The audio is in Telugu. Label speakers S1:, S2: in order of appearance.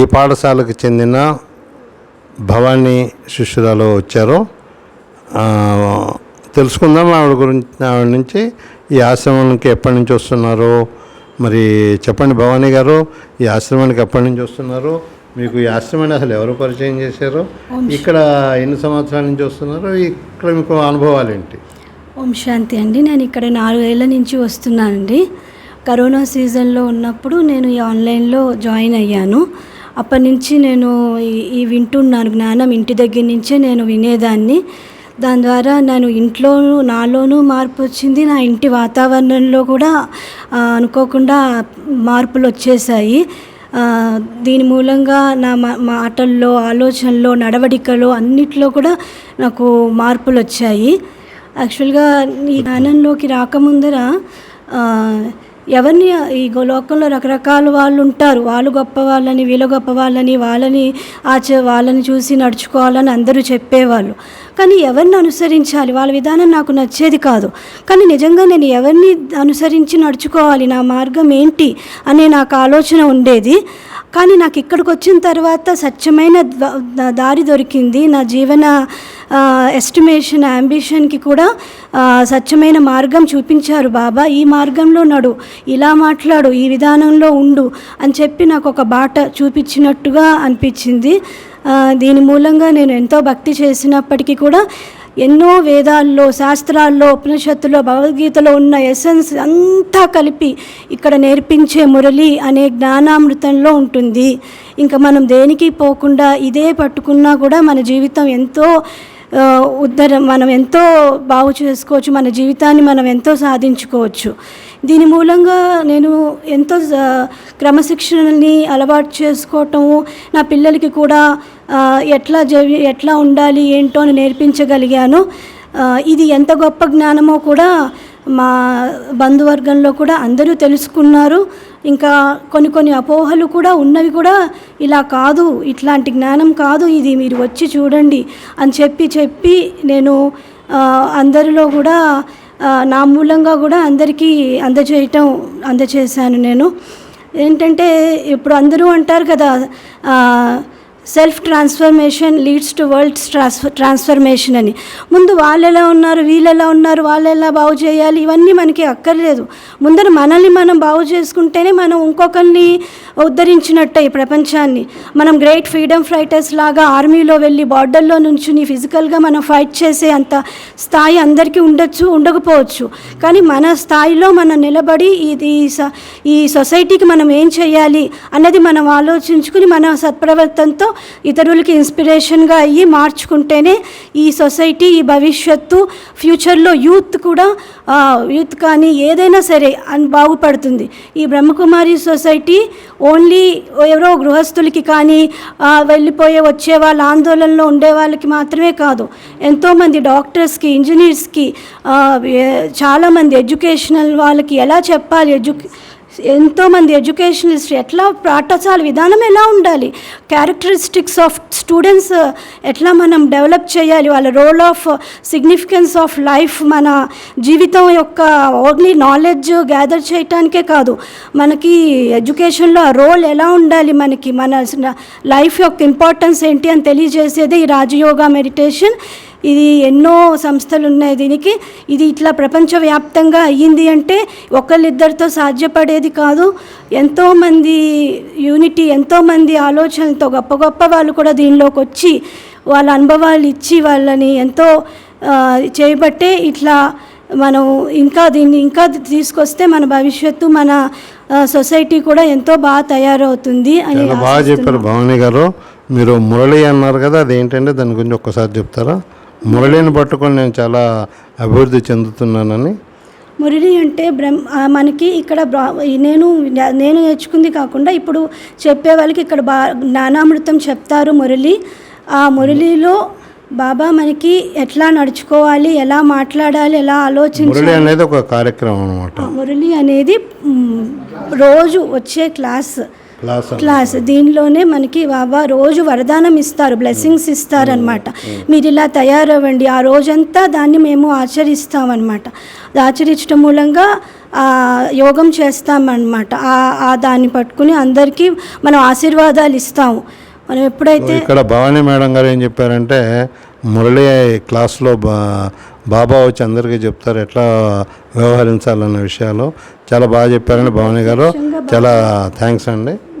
S1: ఈ పాఠశాలకు చెందిన భవానీ శిష్యురాలు వచ్చారు. తెలుసుకుందాం ఆవిడ గురించి ఆవిడ నుంచి ఈ ఆశ్రమానికి ఎప్పటి నుంచి వస్తున్నారు? మరి చెప్పండి భవానీ గారు ఈ ఆశ్రమానికి ఎప్పటి నుంచి వస్తున్నారు? మీకు ఈ ఆశ్రమాన్ని అసలు ఎవరు పరిచయం చేశారు? ఇక్కడ ఎన్ని సంవత్సరాల నుంచి వస్తున్నారు? ఇక్కడ మీకు అనుభవాలు ఏంటి?
S2: ఓం శాంతి అండి. నేను ఇక్కడ నాలుగేళ్ళ నుంచి వస్తున్నానండి. కరోనా సీజన్లో ఉన్నప్పుడు నేను ఈ ఆన్లైన్లో జాయిన్ అయ్యాను. అప్పటి నుంచి నేను ఈ- వింటున్నాను జ్ఞానం. ఇంటి దగ్గర నుంచే నేను వినేదాన్ని. దాని ద్వారా నేను ఇంట్లోనూ నాలోనూ మార్పు వచ్చింది. నా ఇంటి వాతావరణంలో కూడా అనుకోకుండా మార్పులు వచ్చేసాయి దీని మూలంగా నా మా- మాటల్లో ఆలోచనలో నడవడికలో అన్నిట్లో కూడా నాకు మార్పులు వచ్చాయి. యాక్చువల్గా ఈ జ్ఞానంలోకి రాకముందర ఎవరిని ఈ గో- లోకంలో రకరకాల వాళ్ళు ఉంటారు. వాళ్ళు గొప్ప వాళ్ళని వీళ్ళు గొప్ప వాళ్ళని వాళ్ళని ఆచ వాళ్ళని చూసి నడుచుకోవాలని అందరూ చెప్పేవాళ్ళు. కానీ ఎవరిని అనుసరించాలి? వాళ్ళ విధానం నాకు నచ్చేది కాదు. కానీ నిజంగా నేను ఎవరిని అనుసరించి నడుచుకోవాలి? నా మార్గం ఏంటి? అనే నాకు ఆలోచన ఉండేది. కానీ నాకు ఇక్కడికి వచ్చిన తర్వాత స్వచ్ఛమైన ద- దారి దొరికింది. నా జీవన ఎస్టిమేషన్ అంబిషన్కి కూడా స్వచ్ఛమైన మార్గం చూపించారు బాబా. ఈ మార్గంలో నడు ఇలా మాట్లాడు ఈ విధానంలో ఉండు అని చెప్పి నాకు ఒక బాట చూపించినట్టుగా అనిపించింది. దీని మూలంగా నేను ఎంతో భక్తి చేసినప్పటికీ కూడా ఎన్నో వేదాల్లో శాస్త్రాల్లో ఉపనిషత్తులో భగవద్గీతలో ఉన్న ఎసెన్స్ అంతా కలిపి ఇక్కడ నేర్పించే మురళి అనే జ్ఞానామృతంలో ఉంటుంది. ఇంకా మనం దేనికి పోకుండా ఇదే పట్టుకున్నా కూడా మన జీవితం ఎంతో ఉద్ధరం మనం ఎంతో బాగు చేసుకోవచ్చు మన జీవితాన్ని మనం ఎంతో సాధించుకోవచ్చు. దీని మూలంగా నేను ఎంతో క్రమశిక్షణని అలవాటు చేసుకోవటము నా పిల్లలకి కూడా ఎట్లా జవి ఎట్లా ఉండాలి ఏంటో అని నేర్పించగలిగాను. ఇది ఎంత గొప్ప జ్ఞానమో కూడా మా బంధువర్గంలో కూడా అందరూ తెలుసుకున్నారు. ఇంకా కొన్ని కొన్ని అపోహలు కూడా ఉన్నవి కూడా ఇలా కాదు ఇట్లాంటి జ్ఞానం కాదు ఇది మీరు వచ్చి చూడండి అని చెప్పి చెప్పి నేను అందరిలో కూడా నా మూలంగా కూడా అందరికీ అందజేయటం అందజేశాను నేను. ఏంటంటే ఇప్పుడు అందరూ అంటారు కదా self transformation leads to world transfer transformation అని. ముందు వాళ్ళు ఎలా ఉన్నారు వీళ్ళు ఎలా ఉన్నారు వాళ్ళు ఎలా బాగు చేయాలి ఇవన్నీ మనకి అక్కర్లేదు. ముందర మనల్ని మనం బాగు చేసుకుంటేనే మనం ఇంకొకరిని ఉద్ధరించినట్టే ఈ ప్రపంచాన్ని. మనం గ్రేట్ ఫ్రీడమ్ ఫైటర్స్ లాగా ఆర్మీలో వెళ్ళి బార్డర్లో నుంచుని ఫిజికల్గా మనం ఫైట్ చేసే అంత స్థాయి అందరికీ ఉండొచ్చు ఉండకపోవచ్చు. కానీ మన స్థాయిలో మనం నిలబడి ఇది ఈ స- ఈ సొసైటీకి మనం ఏం చేయాలి అన్నది మనం ఆలోచించుకుని మన సత్ప్రవర్తనతో ఇతరులకి ఇన్స్పిరేషన్గా అయ్యి మార్చుకుంటేనే ఈ సొసైటీ ఈ భవిష్యత్తు ఫ్యూచర్లో యూత్ కూడా యూత్ కానీ ఏదైనా సరే అని బాగుపడుతుంది. ఈ బ్రహ్మకుమారి సొసైటీ ఓన్లీ ఎవరో గృహస్థులకి కానీ వెళ్ళిపోయే వచ్చే వాళ్ళ ఆందోళనలో ఉండే వాళ్ళకి మాత్రమే కాదు. ఎంతోమంది డాక్టర్స్కి ఇంజనీర్స్కి చాలామంది ఎడ్యుకేషనల్ వాళ్ళకి ఎలా చెప్పాలి? ఎడ్యుకే ఎంతోమంది ఎడ్యుకేషనలిస్ట్ ఎట్లా పాఠశాల విధానం ఎలా ఉండాలి? క్యారెక్టరిస్టిక్స్ ఆఫ్ స్టూడెంట్స్ ఎట్లా మనం డెవలప్ చేయాలి? వాళ్ళ role of significance of life మన జీవితం యొక్క ఓన్లీ నాలెడ్జ్ గ్యాదర్ చేయటానికే కాదు. మనకి ఎడ్యుకేషన్లో ఆ రోల్ ఎలా ఉండాలి? మనకి మన లైఫ్ యొక్క ఇంపార్టెన్స్ ఏంటి అని తెలియజేసేదే ఈ రాజయోగా మెడిటేషన్ ఇది ఎన్నో సంస్థలు ఉన్నాయి దీనికి. ఇది ఇట్లా ప్రపంచవ్యాప్తంగా అయ్యింది అంటే ఒకళ్ళిద్దరితో సాధ్యపడేది కాదు. ఎంతోమంది యూనిటీ ఎంతోమంది ఆలోచనలతో గొప్ప గొప్ప వాళ్ళు కూడా దీనిలోకి వచ్చి వాళ్ళ అనుభవాలు ఇచ్చి వాళ్ళని ఎంతో చేయబట్టే ఇట్లా మనం ఇంకా దీన్ని ఇంకా తీసుకొస్తే మన భవిష్యత్తు మన సొసైటీ కూడా ఎంతో బాగా తయారవుతుంది అని
S1: బాగా చెప్పారు భవానీ గారు. మీరు మురళి అన్నారు కదా అదేంటంటే దాని గురించి ఒక్కసారి చెప్తారా? మురళిని పట్టుకొని నేను చాలా అభివృద్ధి చెందుతున్నానని.
S2: మురళి అంటే బ్రహ్మ మనకి ఇక్కడ నేను నేను నేర్చుకుంది కాకుండా ఇప్పుడు చెప్పే వాళ్ళకి ఇక్కడ బా జ్ఞానామృతం చెప్తారు మురళి. ఆ మురళిలో బాబా మనకి ఎట్లా నడుచుకోవాలి ఎలా మాట్లాడాలి ఎలా ఆలోచించాలి.
S1: అనేది ఒక కార్యక్రమం అనమాట
S2: మురళి అనేది రోజు వచ్చే క్లాస్.
S1: Class
S2: class. దీనిలోనే మనకి బాబా రోజు వరదానం ఇస్తారు బ్లెస్సింగ్స్ ఇస్తారనమాట మీరు ఇలా తయారవ్వండి. ఆ రోజంతా దాన్ని మేము ఆచరిస్తామన్నమాట. ఆచరించడం మూలంగా
S1: యోగం చేస్తామన్నమాట. ఆ- ఆ దాన్ని పట్టుకుని అందరికీ మనం ఆశీర్వాదాలు ఇస్తాము. మనం ఎప్పుడైతే
S2: ఇక్కడ భవానీ మేడం గారు ఏం చెప్పారంటే మురళి క్లాస్లో బా బాబా వచ్చి అందరికీ చెప్తారు ఎట్లా వ్యవహరించాలన్న విషయాలు. చాలా బాగా చెప్పారండి భవానీ గారు. చాలా థ్యాంక్స్ అండి.